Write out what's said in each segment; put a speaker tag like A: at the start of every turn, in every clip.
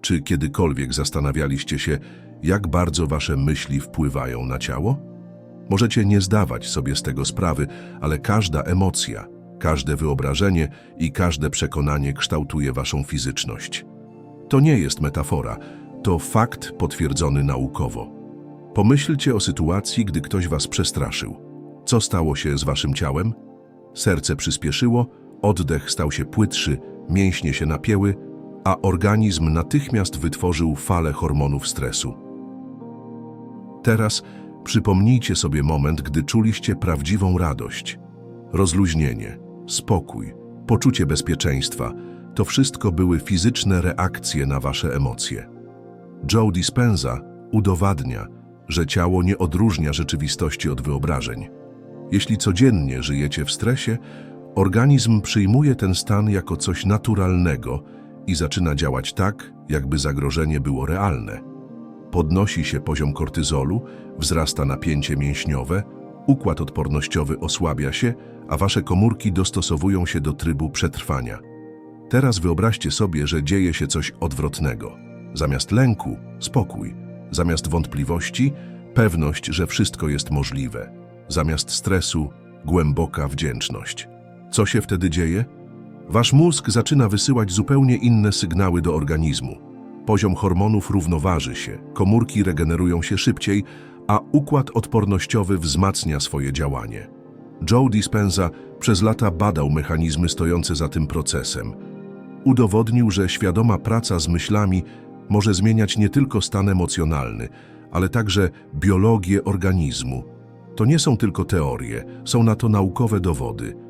A: Czy kiedykolwiek zastanawialiście się, jak bardzo wasze myśli wpływają na ciało? Możecie nie zdawać sobie z tego sprawy, ale każda emocja, każde wyobrażenie i każde przekonanie kształtuje waszą fizyczność. To nie jest metafora, to fakt potwierdzony naukowo. Pomyślcie o sytuacji, gdy ktoś was przestraszył. Co stało się z waszym ciałem? Serce przyspieszyło, oddech stał się płytszy, mięśnie się napięły, a organizm natychmiast wytworzył falę hormonów stresu. Teraz przypomnijcie sobie moment, gdy czuliście prawdziwą radość, rozluźnienie, spokój, poczucie bezpieczeństwa. To wszystko były fizyczne reakcje na wasze emocje. Joe Dispenza udowadnia, że ciało nie odróżnia rzeczywistości od wyobrażeń. Jeśli codziennie żyjecie w stresie, organizm przyjmuje ten stan jako coś naturalnego i zaczyna działać tak, jakby zagrożenie było realne. Podnosi się poziom kortyzolu, wzrasta napięcie mięśniowe, układ odpornościowy osłabia się, a wasze komórki dostosowują się do trybu przetrwania. Teraz wyobraźcie sobie, że dzieje się coś odwrotnego. Zamiast lęku spokój, zamiast wątpliwości pewność, że wszystko jest możliwe, zamiast stresu głęboka wdzięczność. Co się wtedy dzieje? Wasz mózg zaczyna wysyłać zupełnie inne sygnały do organizmu. Poziom hormonów równoważy się, komórki regenerują się szybciej, a układ odpornościowy wzmacnia swoje działanie. Joe Dispenza przez lata badał mechanizmy stojące za tym procesem. Udowodnił, że świadoma praca z myślami może zmieniać nie tylko stan emocjonalny, ale także biologię organizmu. To nie są tylko teorie, są na to naukowe dowody.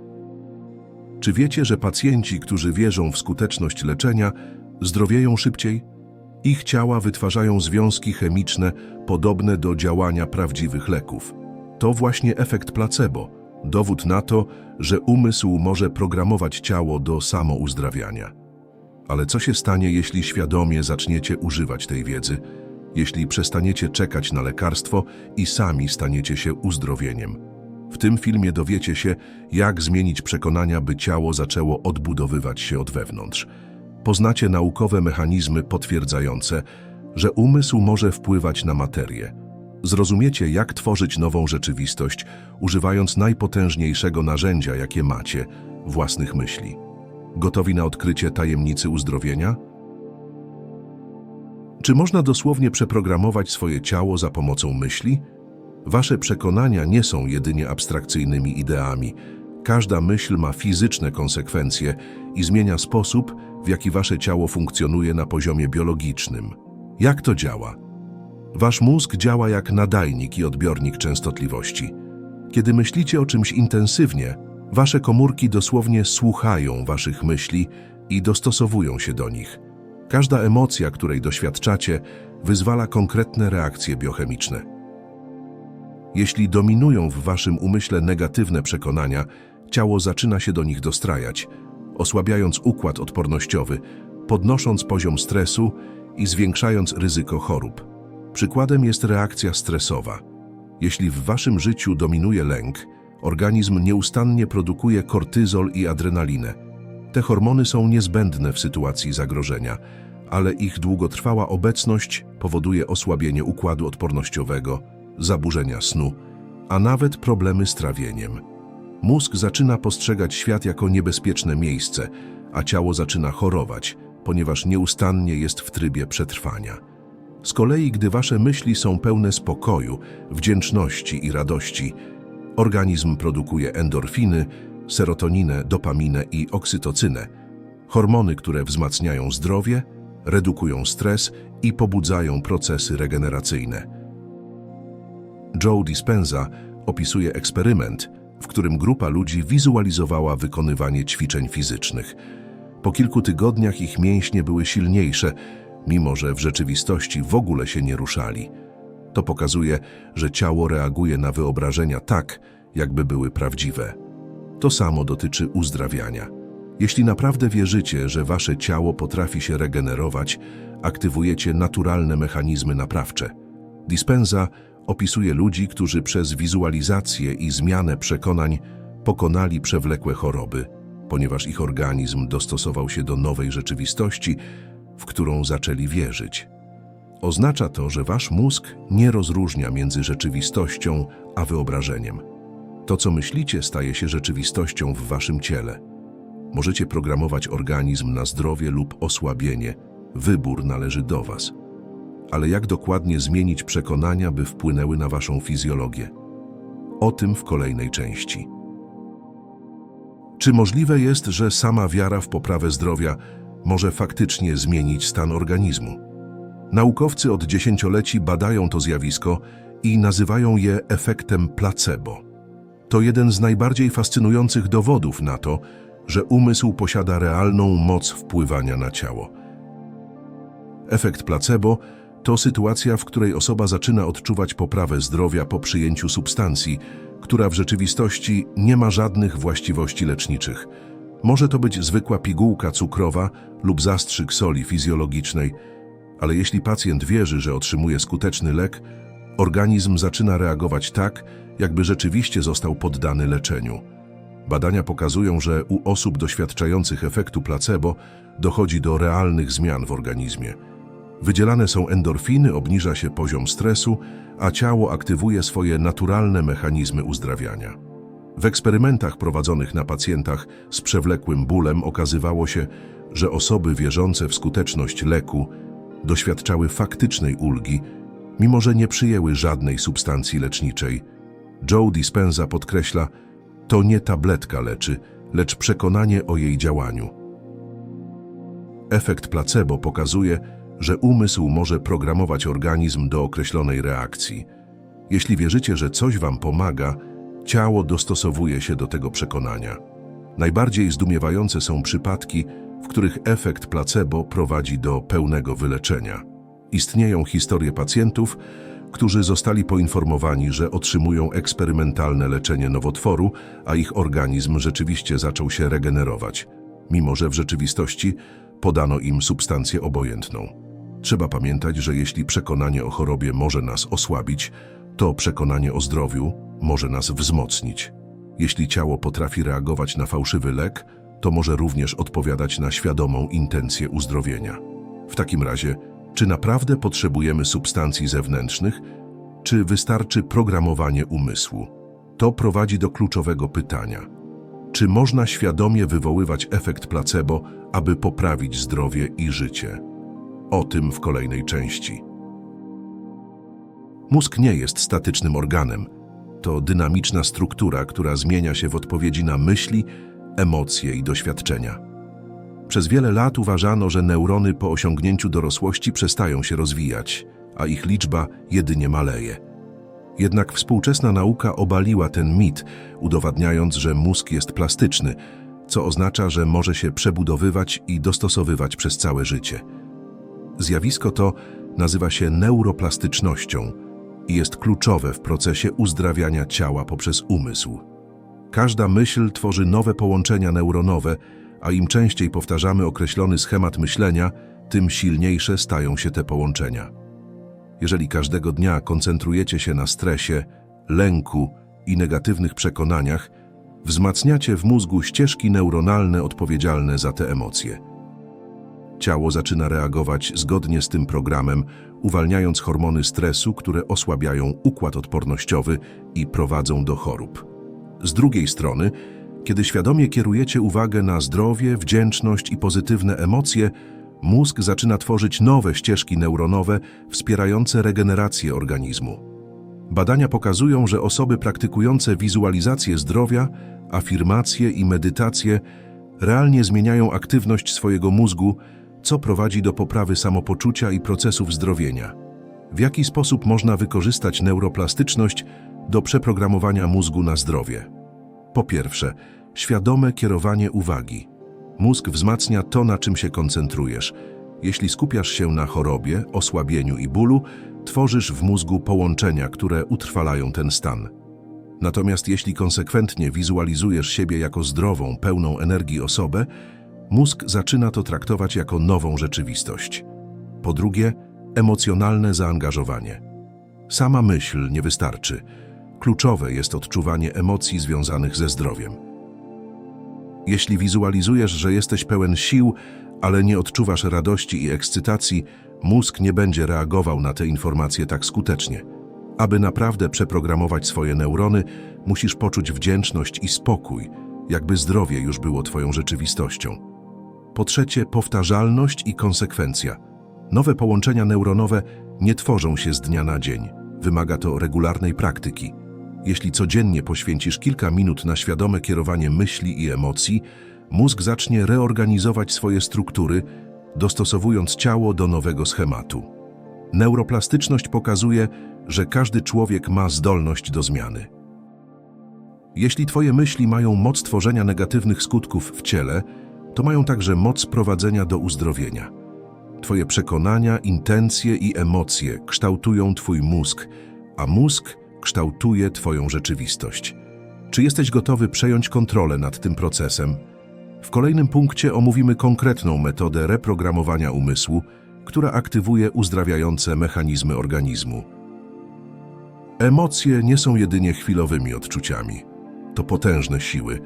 A: Czy wiecie, że pacjenci, którzy wierzą w skuteczność leczenia, zdrowieją szybciej? Ich ciała wytwarzają związki chemiczne podobne do działania prawdziwych leków. To właśnie efekt placebo, dowód na to, że umysł może programować ciało do samouzdrawiania. Ale co się stanie, jeśli świadomie zaczniecie używać tej wiedzy, jeśli przestaniecie czekać na lekarstwo i sami staniecie się uzdrowieniem? W tym filmie dowiecie się, jak zmienić przekonania, by ciało zaczęło odbudowywać się od wewnątrz. Poznacie naukowe mechanizmy potwierdzające, że umysł może wpływać na materię. Zrozumiecie, jak tworzyć nową rzeczywistość, używając najpotężniejszego narzędzia, jakie macie własnych myśli. Gotowi na odkrycie tajemnicy uzdrowienia? Czy można dosłownie przeprogramować swoje ciało za pomocą myśli? Wasze przekonania nie są jedynie abstrakcyjnymi ideami. Każda myśl ma fizyczne konsekwencje i zmienia sposób, w jaki wasze ciało funkcjonuje na poziomie biologicznym. Jak to działa? Wasz mózg działa jak nadajnik i odbiornik częstotliwości. Kiedy myślicie o czymś intensywnie, wasze komórki dosłownie słuchają waszych myśli i dostosowują się do nich. Każda emocja, której doświadczacie, wyzwala konkretne reakcje biochemiczne. Jeśli dominują w waszym umyśle negatywne przekonania, ciało zaczyna się do nich dostrajać, osłabiając układ odpornościowy, podnosząc poziom stresu i zwiększając ryzyko chorób. Przykładem jest reakcja stresowa. Jeśli w waszym życiu dominuje lęk, organizm nieustannie produkuje kortyzol i adrenalinę. Te hormony są niezbędne w sytuacji zagrożenia, ale ich długotrwała obecność powoduje osłabienie układu odpornościowego, zaburzenia snu, a nawet problemy z trawieniem. Mózg zaczyna postrzegać świat jako niebezpieczne miejsce, a ciało zaczyna chorować, ponieważ nieustannie jest w trybie przetrwania. Z kolei, gdy wasze myśli są pełne spokoju, wdzięczności i radości, organizm produkuje endorfiny, serotoninę, dopaminę i oksytocynę, hormony, które wzmacniają zdrowie, redukują stres i pobudzają procesy regeneracyjne. Joe Dispenza opisuje eksperyment, w którym grupa ludzi wizualizowała wykonywanie ćwiczeń fizycznych. Po kilku tygodniach ich mięśnie były silniejsze, mimo że w rzeczywistości w ogóle się nie ruszali. To pokazuje, że ciało reaguje na wyobrażenia tak, jakby były prawdziwe. To samo dotyczy uzdrawiania. Jeśli naprawdę wierzycie, że wasze ciało potrafi się regenerować, aktywujecie naturalne mechanizmy naprawcze. Dispenza opisuje ludzi, którzy przez wizualizację i zmianę przekonań pokonali przewlekłe choroby, ponieważ ich organizm dostosował się do nowej rzeczywistości, w którą zaczęli wierzyć. Oznacza to, że wasz mózg nie rozróżnia między rzeczywistością a wyobrażeniem. To, co myślicie, staje się rzeczywistością w waszym ciele. Możecie programować organizm na zdrowie lub osłabienie. Wybór należy do was. Ale jak dokładnie zmienić przekonania, by wpłynęły na waszą fizjologię? O tym w kolejnej części. Czy możliwe jest, że sama wiara w poprawę zdrowia może faktycznie zmienić stan organizmu? Naukowcy od dziesięcioleci badają to zjawisko i nazywają je efektem placebo. To jeden z najbardziej fascynujących dowodów na to, że umysł posiada realną moc wpływania na ciało. Efekt placebo to sytuacja, w której osoba zaczyna odczuwać poprawę zdrowia po przyjęciu substancji, która w rzeczywistości nie ma żadnych właściwości leczniczych. Może to być zwykła pigułka cukrowa lub zastrzyk soli fizjologicznej, ale jeśli pacjent wierzy, że otrzymuje skuteczny lek, organizm zaczyna reagować tak, jakby rzeczywiście został poddany leczeniu. Badania pokazują, że u osób doświadczających efektu placebo dochodzi do realnych zmian w organizmie. Wydzielane są endorfiny, obniża się poziom stresu, a ciało aktywuje swoje naturalne mechanizmy uzdrawiania. W eksperymentach prowadzonych na pacjentach z przewlekłym bólem okazywało się, że osoby wierzące w skuteczność leku doświadczały faktycznej ulgi, mimo że nie przyjęły żadnej substancji leczniczej. Joe Dispenza podkreśla, to nie tabletka leczy, lecz przekonanie o jej działaniu. Efekt placebo pokazuje, że umysł może programować organizm do określonej reakcji. Jeśli wierzycie, że coś wam pomaga, ciało dostosowuje się do tego przekonania. Najbardziej zdumiewające są przypadki, w których efekt placebo prowadzi do pełnego wyleczenia. Istnieją historie pacjentów, którzy zostali poinformowani, że otrzymują eksperymentalne leczenie nowotworu, a ich organizm rzeczywiście zaczął się regenerować, mimo że w rzeczywistości podano im substancję obojętną. Trzeba pamiętać, że jeśli przekonanie o chorobie może nas osłabić, to przekonanie o zdrowiu może nas wzmocnić. Jeśli ciało potrafi reagować na fałszywy lek, to może również odpowiadać na świadomą intencję uzdrowienia. W takim razie, czy naprawdę potrzebujemy substancji zewnętrznych, czy wystarczy programowanie umysłu? To prowadzi do kluczowego pytania. Czy można świadomie wywoływać efekt placebo, aby poprawić zdrowie i życie? O tym w kolejnej części. Mózg nie jest statycznym organem. To dynamiczna struktura, która zmienia się w odpowiedzi na myśli, emocje i doświadczenia. Przez wiele lat uważano, że neurony po osiągnięciu dorosłości przestają się rozwijać, a ich liczba jedynie maleje. Jednak współczesna nauka obaliła ten mit, udowadniając, że mózg jest plastyczny, co oznacza, że może się przebudowywać i dostosowywać przez całe życie. Zjawisko to nazywa się neuroplastycznością i jest kluczowe w procesie uzdrawiania ciała poprzez umysł. Każda myśl tworzy nowe połączenia neuronowe, a im częściej powtarzamy określony schemat myślenia, tym silniejsze stają się te połączenia. Jeżeli każdego dnia koncentrujecie się na stresie, lęku i negatywnych przekonaniach, wzmacniacie w mózgu ścieżki neuronalne odpowiedzialne za te emocje. Ciało zaczyna reagować zgodnie z tym programem, uwalniając hormony stresu, które osłabiają układ odpornościowy i prowadzą do chorób. Z drugiej strony, kiedy świadomie kierujecie uwagę na zdrowie, wdzięczność i pozytywne emocje, mózg zaczyna tworzyć nowe ścieżki neuronowe wspierające regenerację organizmu. Badania pokazują, że osoby praktykujące wizualizację zdrowia, afirmacje i medytację realnie zmieniają aktywność swojego mózgu, co prowadzi do poprawy samopoczucia i procesów zdrowienia. W jaki sposób można wykorzystać neuroplastyczność do przeprogramowania mózgu na zdrowie? Po pierwsze, świadome kierowanie uwagi. Mózg wzmacnia to, na czym się koncentrujesz. Jeśli skupiasz się na chorobie, osłabieniu i bólu, tworzysz w mózgu połączenia, które utrwalają ten stan. Natomiast jeśli konsekwentnie wizualizujesz siebie jako zdrową, pełną energii osobę, mózg zaczyna to traktować jako nową rzeczywistość. Po drugie, emocjonalne zaangażowanie. Sama myśl nie wystarczy. Kluczowe jest odczuwanie emocji związanych ze zdrowiem. Jeśli wizualizujesz, że jesteś pełen sił, ale nie odczuwasz radości i ekscytacji, mózg nie będzie reagował na te informacje tak skutecznie. Aby naprawdę przeprogramować swoje neurony, musisz poczuć wdzięczność i spokój, jakby zdrowie już było Twoją rzeczywistością. Po trzecie, powtarzalność i konsekwencja. Nowe połączenia neuronowe nie tworzą się z dnia na dzień. Wymaga to regularnej praktyki. Jeśli codziennie poświęcisz kilka minut na świadome kierowanie myśli i emocji, mózg zacznie reorganizować swoje struktury, dostosowując ciało do nowego schematu. Neuroplastyczność pokazuje, że każdy człowiek ma zdolność do zmiany. Jeśli Twoje myśli mają moc tworzenia negatywnych skutków w ciele, to mają także moc prowadzenia do uzdrowienia. Twoje przekonania, intencje i emocje kształtują Twój mózg, a mózg kształtuje Twoją rzeczywistość. Czy jesteś gotowy przejąć kontrolę nad tym procesem? W kolejnym punkcie omówimy konkretną metodę reprogramowania umysłu, która aktywuje uzdrawiające mechanizmy organizmu. Emocje nie są jedynie chwilowymi odczuciami. To potężne siły,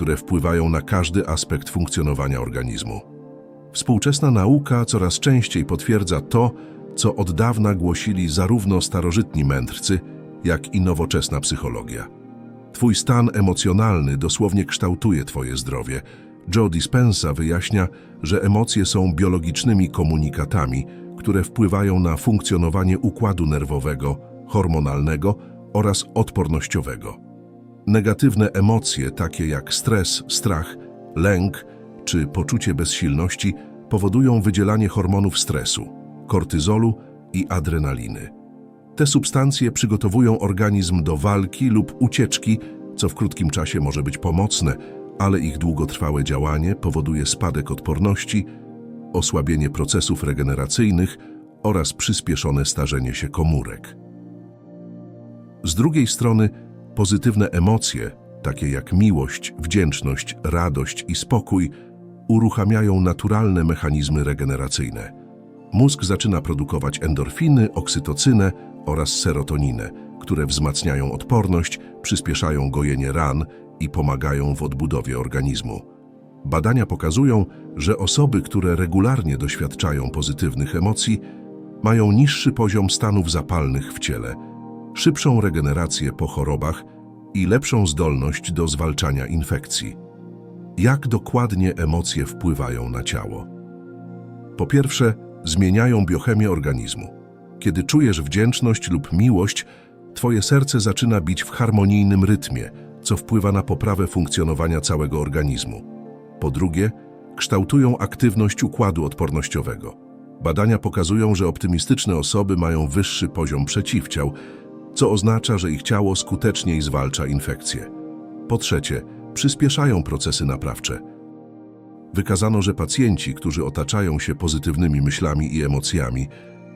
A: które wpływają na każdy aspekt funkcjonowania organizmu. Współczesna nauka coraz częściej potwierdza to, co od dawna głosili zarówno starożytni mędrcy, jak i nowoczesna psychologia. Twój stan emocjonalny dosłownie kształtuje Twoje zdrowie. Joe Dispenza wyjaśnia, że emocje są biologicznymi komunikatami, które wpływają na funkcjonowanie układu nerwowego, hormonalnego oraz odpornościowego. Negatywne emocje, takie jak stres, strach, lęk czy poczucie bezsilności, powodują wydzielanie hormonów stresu, kortyzolu i adrenaliny. Te substancje przygotowują organizm do walki lub ucieczki, co w krótkim czasie może być pomocne, ale ich długotrwałe działanie powoduje spadek odporności, osłabienie procesów regeneracyjnych oraz przyspieszone starzenie się komórek. Z drugiej strony, pozytywne emocje, takie jak miłość, wdzięczność, radość i spokój, uruchamiają naturalne mechanizmy regeneracyjne. Mózg zaczyna produkować endorfiny, oksytocynę oraz serotoninę, które wzmacniają odporność, przyspieszają gojenie ran i pomagają w odbudowie organizmu. Badania pokazują, że osoby, które regularnie doświadczają pozytywnych emocji, mają niższy poziom stanów zapalnych w ciele, szybszą regenerację po chorobach i lepszą zdolność do zwalczania infekcji. Jak dokładnie emocje wpływają na ciało? Po pierwsze, zmieniają biochemię organizmu. Kiedy czujesz wdzięczność lub miłość, Twoje serce zaczyna bić w harmonijnym rytmie, co wpływa na poprawę funkcjonowania całego organizmu. Po drugie, kształtują aktywność układu odpornościowego. Badania pokazują, że optymistyczne osoby mają wyższy poziom przeciwciał, co oznacza, że ich ciało skuteczniej zwalcza infekcje. Po trzecie, przyspieszają procesy naprawcze. Wykazano, że pacjenci, którzy otaczają się pozytywnymi myślami i emocjami,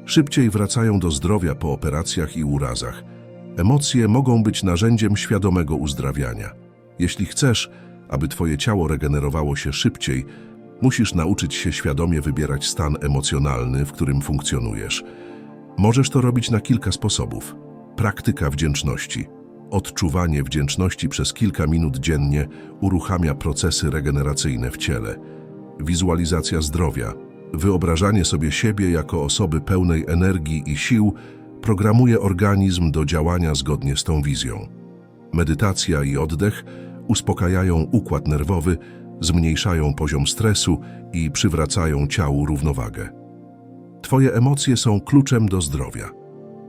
A: szybciej wracają do zdrowia po operacjach i urazach. Emocje mogą być narzędziem świadomego uzdrawiania. Jeśli chcesz, aby Twoje ciało regenerowało się szybciej, musisz nauczyć się świadomie wybierać stan emocjonalny, w którym funkcjonujesz. Możesz to robić na kilka sposobów. Praktyka wdzięczności. Odczuwanie wdzięczności przez kilka minut dziennie uruchamia procesy regeneracyjne w ciele. Wizualizacja zdrowia. Wyobrażanie sobie siebie jako osoby pełnej energii i sił programuje organizm do działania zgodnie z tą wizją. Medytacja i oddech uspokajają układ nerwowy, zmniejszają poziom stresu i przywracają ciału równowagę. Twoje emocje są kluczem do zdrowia.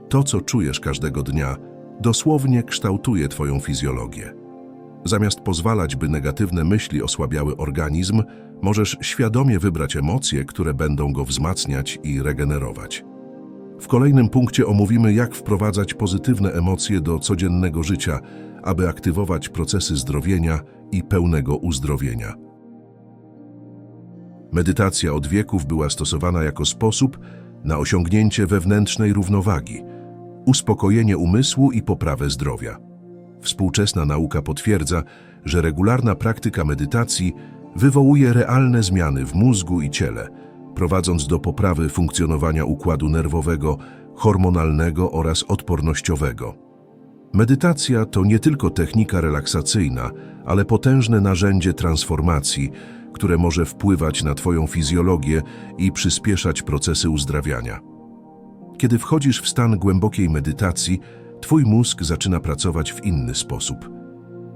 A: To, co czujesz każdego dnia, dosłownie kształtuje Twoją fizjologię. Zamiast pozwalać, by negatywne myśli osłabiały organizm, możesz świadomie wybrać emocje, które będą go wzmacniać i regenerować. W kolejnym punkcie omówimy, jak wprowadzać pozytywne emocje do codziennego życia, aby aktywować procesy zdrowienia i pełnego uzdrowienia. Medytacja od wieków była stosowana jako sposób na osiągnięcie wewnętrznej równowagi, uspokojenie umysłu i poprawę zdrowia. Współczesna nauka potwierdza, że regularna praktyka medytacji wywołuje realne zmiany w mózgu i ciele, prowadząc do poprawy funkcjonowania układu nerwowego, hormonalnego oraz odpornościowego. Medytacja to nie tylko technika relaksacyjna, ale potężne narzędzie transformacji, które może wpływać na Twoją fizjologię i przyspieszać procesy uzdrawiania. Kiedy wchodzisz w stan głębokiej medytacji, Twój mózg zaczyna pracować w inny sposób.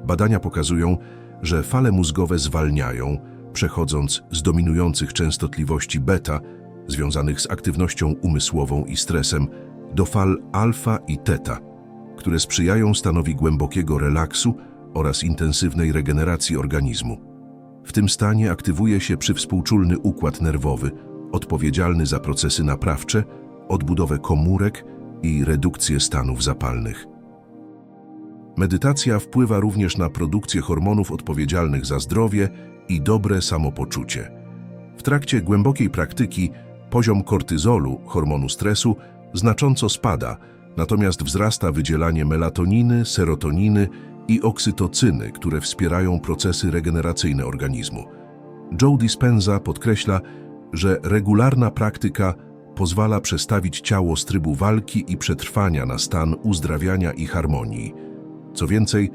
A: Badania pokazują, że fale mózgowe zwalniają, przechodząc z dominujących częstotliwości beta, związanych z aktywnością umysłową i stresem, do fal alfa i teta, które sprzyjają stanowi głębokiego relaksu oraz intensywnej regeneracji organizmu. W tym stanie aktywuje się przywspółczulny układ nerwowy, odpowiedzialny za procesy naprawcze, odbudowę komórek i redukcję stanów zapalnych. Medytacja wpływa również na produkcję hormonów odpowiedzialnych za zdrowie i dobre samopoczucie. W trakcie głębokiej praktyki poziom kortyzolu, hormonu stresu, znacząco spada, natomiast wzrasta wydzielanie melatoniny, serotoniny i oksytocyny, które wspierają procesy regeneracyjne organizmu. Joe Dispenza podkreśla, że regularna praktyka pozwala przestawić ciało z trybu walki i przetrwania na stan uzdrawiania i harmonii. Co więcej,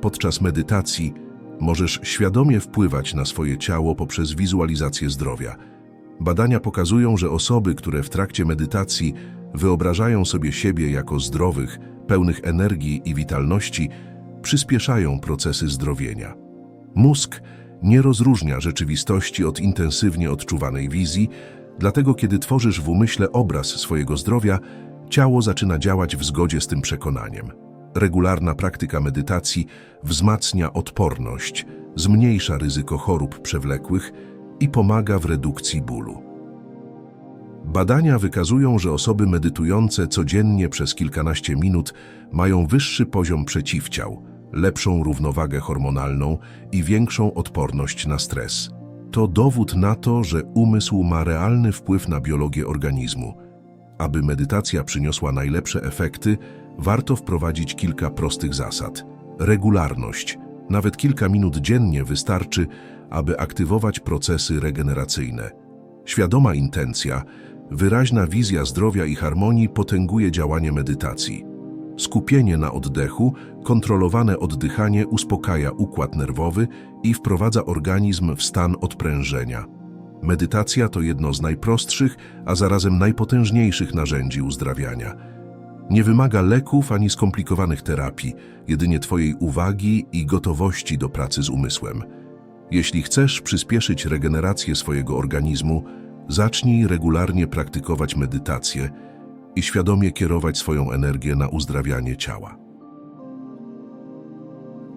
A: podczas medytacji możesz świadomie wpływać na swoje ciało poprzez wizualizację zdrowia. Badania pokazują, że osoby, które w trakcie medytacji wyobrażają sobie siebie jako zdrowych, pełnych energii i witalności, przyspieszają procesy zdrowienia. Mózg nie rozróżnia rzeczywistości od intensywnie odczuwanej wizji, dlatego kiedy tworzysz w umyśle obraz swojego zdrowia, ciało zaczyna działać w zgodzie z tym przekonaniem. Regularna praktyka medytacji wzmacnia odporność, zmniejsza ryzyko chorób przewlekłych i pomaga w redukcji bólu. Badania wykazują, że osoby medytujące codziennie przez kilkanaście minut mają wyższy poziom przeciwciał, lepszą równowagę hormonalną i większą odporność na stres. To dowód na to, że umysł ma realny wpływ na biologię organizmu. Aby medytacja przyniosła najlepsze efekty, warto wprowadzić kilka prostych zasad. Regularność. Nawet kilka minut dziennie wystarczy, aby aktywować procesy regeneracyjne. Świadoma intencja, wyraźna wizja zdrowia i harmonii potęguje działanie medytacji. Skupienie na oddechu, kontrolowane oddychanie uspokaja układ nerwowy i wprowadza organizm w stan odprężenia. Medytacja to jedno z najprostszych, a zarazem najpotężniejszych narzędzi uzdrawiania. Nie wymaga leków ani skomplikowanych terapii, jedynie Twojej uwagi i gotowości do pracy z umysłem. Jeśli chcesz przyspieszyć regenerację swojego organizmu, zacznij regularnie praktykować medytację i świadomie kierować swoją energię na uzdrawianie ciała.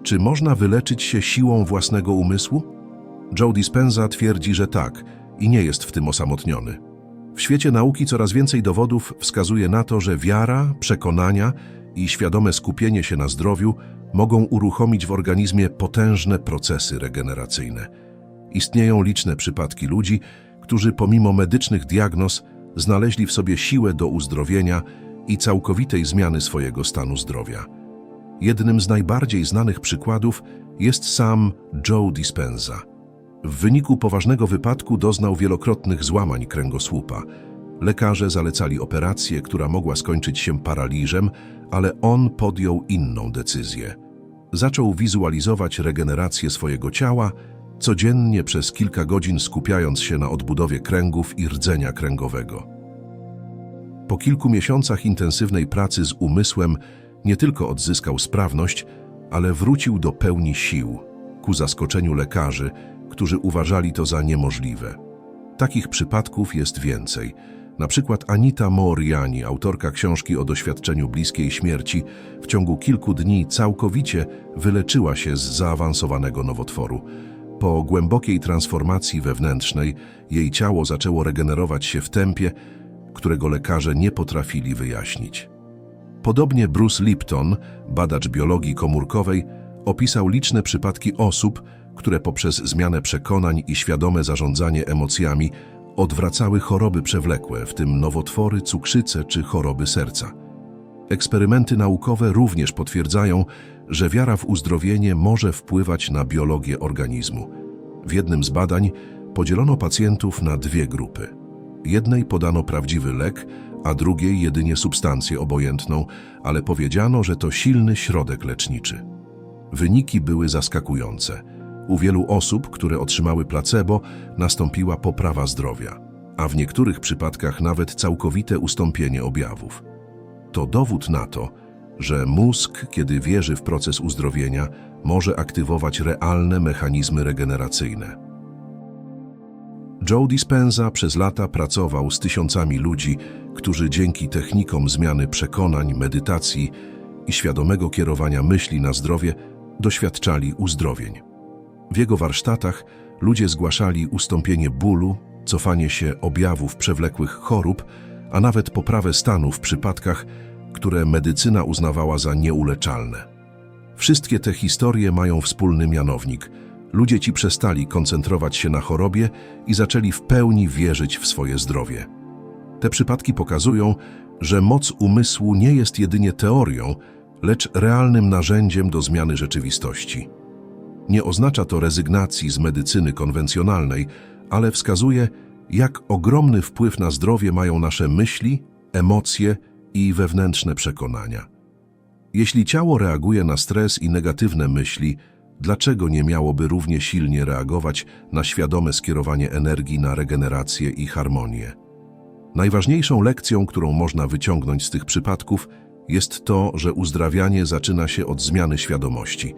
A: Czy można wyleczyć się siłą własnego umysłu? Joe Dispenza twierdzi, że tak i nie jest w tym osamotniony. W świecie nauki coraz więcej dowodów wskazuje na to, że wiara, przekonania i świadome skupienie się na zdrowiu mogą uruchomić w organizmie potężne procesy regeneracyjne. Istnieją liczne przypadki ludzi, którzy pomimo medycznych diagnoz znaleźli w sobie siłę do uzdrowienia i całkowitej zmiany swojego stanu zdrowia. Jednym z najbardziej znanych przykładów jest sam Joe Dispenza. W wyniku poważnego wypadku doznał wielokrotnych złamań kręgosłupa. Lekarze zalecali operację, która mogła skończyć się paraliżem, ale on podjął inną decyzję. Zaczął wizualizować regenerację swojego ciała, codziennie przez kilka godzin skupiając się na odbudowie kręgów i rdzenia kręgowego. Po kilku miesiącach intensywnej pracy z umysłem nie tylko odzyskał sprawność, ale wrócił do pełni sił, ku zaskoczeniu lekarzy, którzy uważali to za niemożliwe. Takich przypadków jest więcej. Na przykład Anita Moriani, autorka książki o doświadczeniu bliskiej śmierci, w ciągu kilku dni całkowicie wyleczyła się z zaawansowanego nowotworu. Po głębokiej transformacji wewnętrznej jej ciało zaczęło regenerować się w tempie, którego lekarze nie potrafili wyjaśnić. Podobnie Bruce Lipton, badacz biologii komórkowej, opisał liczne przypadki osób, które poprzez zmianę przekonań i świadome zarządzanie emocjami odwracały choroby przewlekłe, w tym nowotwory, cukrzycę czy choroby serca. Eksperymenty naukowe również potwierdzają, że wiara w uzdrowienie może wpływać na biologię organizmu. W jednym z badań podzielono pacjentów na dwie grupy. Jednej podano prawdziwy lek, a drugiej jedynie substancję obojętną, ale powiedziano, że to silny środek leczniczy. Wyniki były zaskakujące. U wielu osób, które otrzymały placebo, nastąpiła poprawa zdrowia, a w niektórych przypadkach nawet całkowite ustąpienie objawów. To dowód na to, że mózg, kiedy wierzy w proces uzdrowienia, może aktywować realne mechanizmy regeneracyjne. Joe Dispenza przez lata pracował z tysiącami ludzi, którzy dzięki technikom zmiany przekonań, medytacji i świadomego kierowania myśli na zdrowie doświadczali uzdrowień. W jego warsztatach ludzie zgłaszali ustąpienie bólu, cofanie się objawów przewlekłych chorób, a nawet poprawę stanu w przypadkach, które medycyna uznawała za nieuleczalne. Wszystkie te historie mają wspólny mianownik. Ludzie ci przestali koncentrować się na chorobie i zaczęli w pełni wierzyć w swoje zdrowie. Te przypadki pokazują, że moc umysłu nie jest jedynie teorią, lecz realnym narzędziem do zmiany rzeczywistości. Nie oznacza to rezygnacji z medycyny konwencjonalnej, ale wskazuje, jak ogromny wpływ na zdrowie mają nasze myśli, emocje i wewnętrzne przekonania. Jeśli ciało reaguje na stres i negatywne myśli, dlaczego nie miałoby równie silnie reagować na świadome skierowanie energii na regenerację i harmonię? Najważniejszą lekcją, którą można wyciągnąć z tych przypadków, jest to, że uzdrawianie zaczyna się od zmiany świadomości.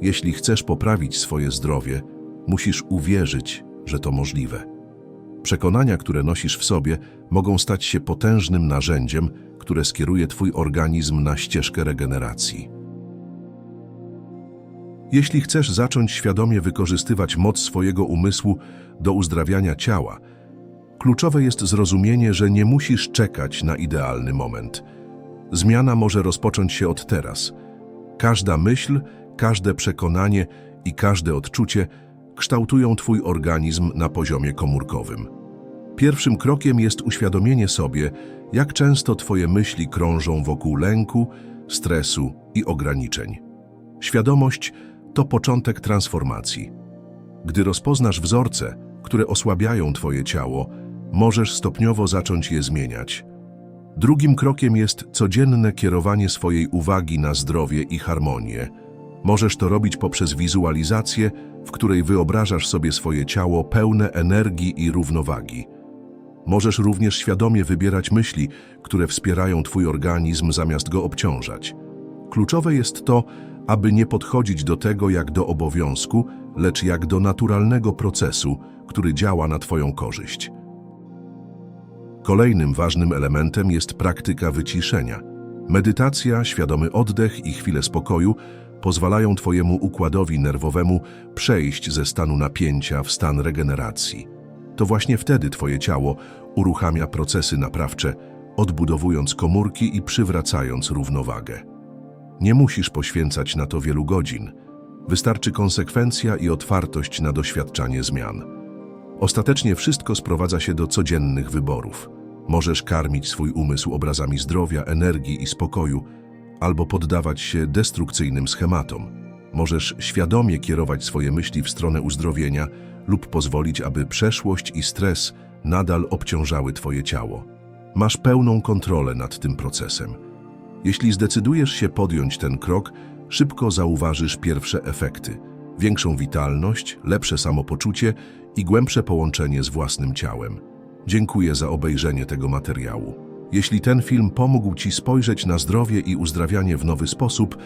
A: Jeśli chcesz poprawić swoje zdrowie, musisz uwierzyć, że to możliwe. Przekonania, które nosisz w sobie, mogą stać się potężnym narzędziem, które skieruje Twój organizm na ścieżkę regeneracji. Jeśli chcesz zacząć świadomie wykorzystywać moc swojego umysłu do uzdrawiania ciała, kluczowe jest zrozumienie, że nie musisz czekać na idealny moment. Zmiana może rozpocząć się od teraz. Każda myśl, każde przekonanie i każde odczucie kształtują Twój organizm na poziomie komórkowym. Pierwszym krokiem jest uświadomienie sobie, jak często Twoje myśli krążą wokół lęku, stresu i ograniczeń. Świadomość to początek transformacji. Gdy rozpoznasz wzorce, które osłabiają Twoje ciało, możesz stopniowo zacząć je zmieniać. Drugim krokiem jest codzienne kierowanie swojej uwagi na zdrowie i harmonię. Możesz to robić poprzez wizualizację, w której wyobrażasz sobie swoje ciało pełne energii i równowagi. Możesz również świadomie wybierać myśli, które wspierają Twój organizm zamiast go obciążać. Kluczowe jest to, aby nie podchodzić do tego jak do obowiązku, lecz jak do naturalnego procesu, który działa na Twoją korzyść. Kolejnym ważnym elementem jest praktyka wyciszenia. Medytacja, świadomy oddech i chwile spokoju pozwalają Twojemu układowi nerwowemu przejść ze stanu napięcia w stan regeneracji. To właśnie wtedy Twoje ciało uruchamia procesy naprawcze, odbudowując komórki i przywracając równowagę. Nie musisz poświęcać na to wielu godzin. Wystarczy konsekwencja i otwartość na doświadczanie zmian. Ostatecznie wszystko sprowadza się do codziennych wyborów. Możesz karmić swój umysł obrazami zdrowia, energii i spokoju, albo poddawać się destrukcyjnym schematom. Możesz świadomie kierować swoje myśli w stronę uzdrowienia lub pozwolić, aby przeszłość i stres nadal obciążały Twoje ciało. Masz pełną kontrolę nad tym procesem. Jeśli zdecydujesz się podjąć ten krok, szybko zauważysz pierwsze efekty. Większą witalność, lepsze samopoczucie i głębsze połączenie z własnym ciałem. Dziękuję za obejrzenie tego materiału. Jeśli ten film pomógł Ci spojrzeć na zdrowie i uzdrawianie w nowy sposób,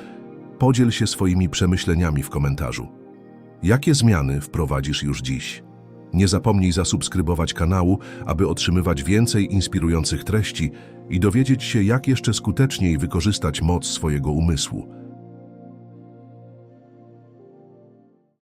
A: podziel się swoimi przemyśleniami w komentarzu. Jakie zmiany wprowadzisz już dziś? Nie zapomnij zasubskrybować kanału, aby otrzymywać więcej inspirujących treści i dowiedzieć się, jak jeszcze skuteczniej wykorzystać moc swojego umysłu.